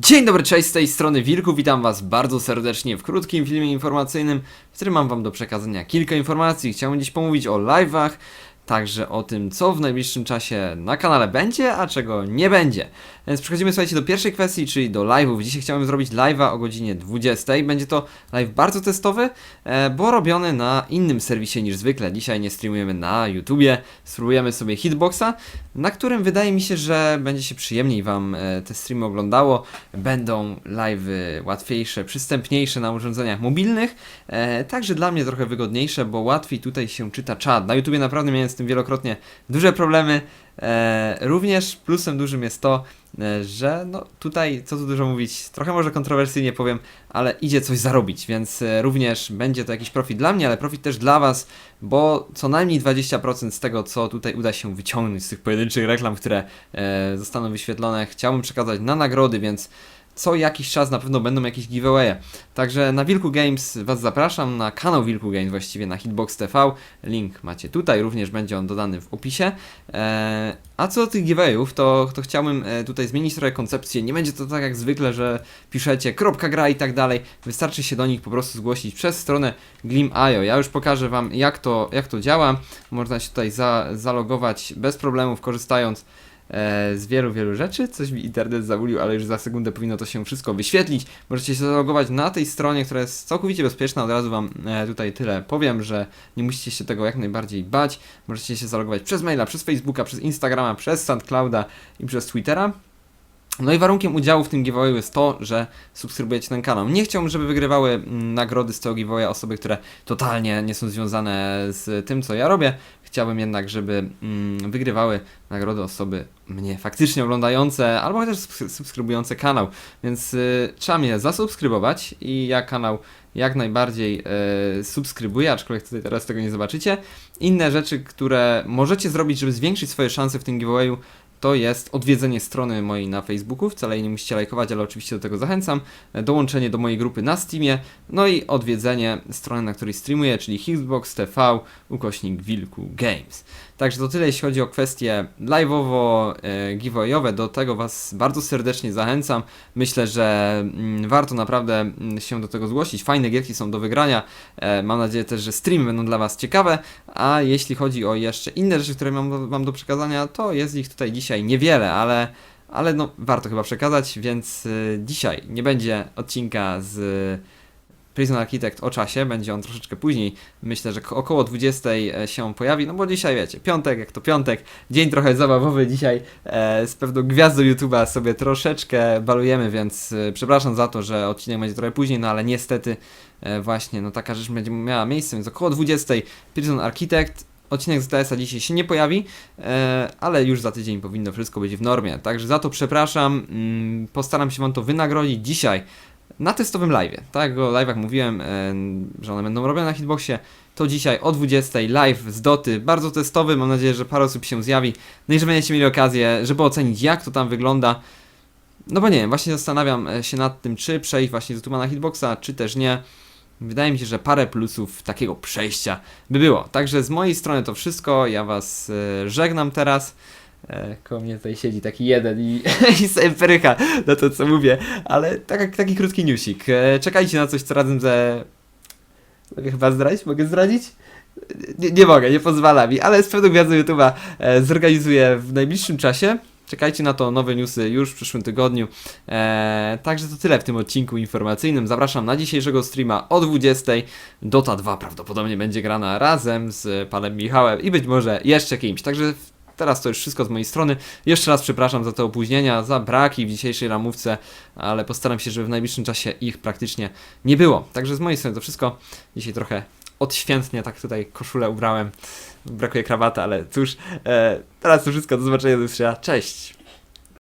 Dzień dobry, cześć, z tej strony Wilku, witam was bardzo serdecznie w krótkim filmie informacyjnym, w którym mam wam do przekazania kilka informacji. Chciałbym dziś pomówić o live'ach, także o tym, co w najbliższym czasie na kanale będzie, a czego nie będzie. Więc przechodzimy, słuchajcie, do pierwszej kwestii, czyli do live'ów. Dzisiaj chciałbym zrobić live'a o godzinie 20. Będzie to live bardzo testowy, e, bo robiony na innym serwisie niż zwykle. Dzisiaj nie streamujemy na YouTubie, spróbujemy sobie Hitboxa, na którym wydaje mi się, że będzie się przyjemniej Wam e, te streamy oglądało. Będą live'y łatwiejsze, przystępniejsze na urządzeniach mobilnych, e, także dla mnie trochę wygodniejsze, bo łatwiej tutaj się czyta czat. Na YouTubie naprawdę miałem tym wielokrotnie duże problemy. E, również plusem dużym jest to, e, że no tutaj, co tu dużo mówić, trochę może kontrowersyjnie powiem, ale idzie coś zarobić, więc e, również będzie to jakiś profit dla mnie, ale profit też dla Was, bo co najmniej 20% z tego, co tutaj uda się wyciągnąć z tych pojedynczych reklam, które zostaną wyświetlone, chciałbym przekazać na nagrody, więc co jakiś czas na pewno będą jakieś giveawaye. Także na Wilku Games Was zapraszam, na kanał Wilku Games, właściwie na Hitbox TV. Link macie tutaj, również będzie on dodany w opisie. Eee, a co do tych giveawayów, to, to chciałbym e, tutaj zmienić trochę koncepcję. Nie będzie to tak jak zwykle, że piszecie kropka gra i tak dalej. Wystarczy się do nich po prostu zgłosić przez stronę Glim.io. Ja już pokażę Wam jak to, jak to działa. Można się tutaj za, zalogować bez problemów, korzystając z wielu, wielu rzeczy. Coś mi internet zamulił, ale już za sekundę powinno to się wszystko wyświetlić. Możecie się zalogować na tej stronie, która jest całkowicie bezpieczna. Od razu Wam e, tutaj tyle powiem, że nie musicie się tego jak najbardziej bać. Możecie się zalogować przez maila, przez Facebooka, przez Instagrama, przez SoundClouda i przez Twittera. No i warunkiem udziału w tym giveawayu jest to, że subskrybujecie ten kanał. Nie chciałbym, żeby wygrywały mm, nagrody z tego giveawaya osoby, które totalnie nie są związane z tym, co ja robię. Chciałbym jednak, żeby mm, wygrywały nagrody osoby mnie faktycznie oglądające, albo chociaż subs- subskrybujące kanał. Więc y, trzeba mnie zasubskrybować i ja kanał jak najbardziej y, subskrybuję, aczkolwiek tutaj teraz tego nie zobaczycie. Inne rzeczy, które możecie zrobić, żeby zwiększyć swoje szanse w tym giveawayu, to jest odwiedzenie strony mojej na Facebooku. Wcale nie musicie lajkować, ale oczywiście do tego zachęcam. Dołączenie do mojej grupy na Steamie, no i odwiedzenie strony, na której streamuję, czyli Xbox TV ukośnik Wilku Games. Także to tyle, jeśli chodzi o kwestie live'owo, e, giveawayowe. Do tego Was bardzo serdecznie zachęcam. Myślę, że mm, warto naprawdę mm, się do tego zgłosić. Fajne gierki są do wygrania. E, mam nadzieję też, że streamy będą dla Was ciekawe. A jeśli chodzi o jeszcze inne rzeczy, które mam Wam do przekazania, to jest ich tutaj dzisiaj niewiele, ale, ale no, warto chyba przekazać, więc y, dzisiaj nie będzie odcinka z Prison Architect o czasie, będzie on troszeczkę później, myślę, że ko- około 20 się pojawi, no bo dzisiaj wiecie, piątek, jak to piątek, dzień trochę zabawowy, dzisiaj e, z pewną gwiazdą YouTube'a sobie troszeczkę balujemy, więc e, przepraszam za to, że odcinek będzie trochę później, no ale niestety e, właśnie, no taka rzecz będzie miała miejsce, więc około 20 Prison Architect, Odcinek z TS-a dzisiaj się nie pojawi, e, ale już za tydzień powinno wszystko być w normie. Także za to przepraszam. Mm, postaram się Wam to wynagrodzić dzisiaj na testowym live. Tak, o live'ach mówiłem, e, że one będą robione na hitboxie. To dzisiaj o 20 live z Doty, bardzo testowy. Mam nadzieję, że parę osób się zjawi. No i że będziecie mieli okazję, żeby ocenić, jak to tam wygląda. No bo nie wiem, właśnie zastanawiam e, się nad tym, czy przejść właśnie z YouTube'a na hitboxa, czy też nie. Wydaje mi się, że parę plusów takiego przejścia by było. Także z mojej strony to wszystko. Ja Was e, żegnam teraz. E, koło mnie tutaj siedzi taki jeden i, i sobie prycha na to, co mówię. Ale tak, taki krótki newsik. E, czekajcie na coś, co razem ze... Mogę chyba zdradzić? Mogę zdradzić? Nie, nie mogę, nie pozwala mi, ale z pewną gwiazdą YouTube'a zorganizuję w najbliższym czasie. Czekajcie na to, nowe newsy już w przyszłym tygodniu. Eee, także to tyle w tym odcinku informacyjnym. Zapraszam na dzisiejszego streama o 20. Dota 2 prawdopodobnie będzie grana razem z panem Michałem i być może jeszcze kimś. Także teraz to już wszystko z mojej strony. Jeszcze raz przepraszam za te opóźnienia, za braki w dzisiejszej ramówce, ale postaram się, żeby w najbliższym czasie ich praktycznie nie było. Także z mojej strony to wszystko. Dzisiaj trochę odświętnie tak tutaj koszulę ubrałem. Brakuje krawata, ale cóż, e, teraz to wszystko. Do zobaczenia, do usłyszenia. Cześć!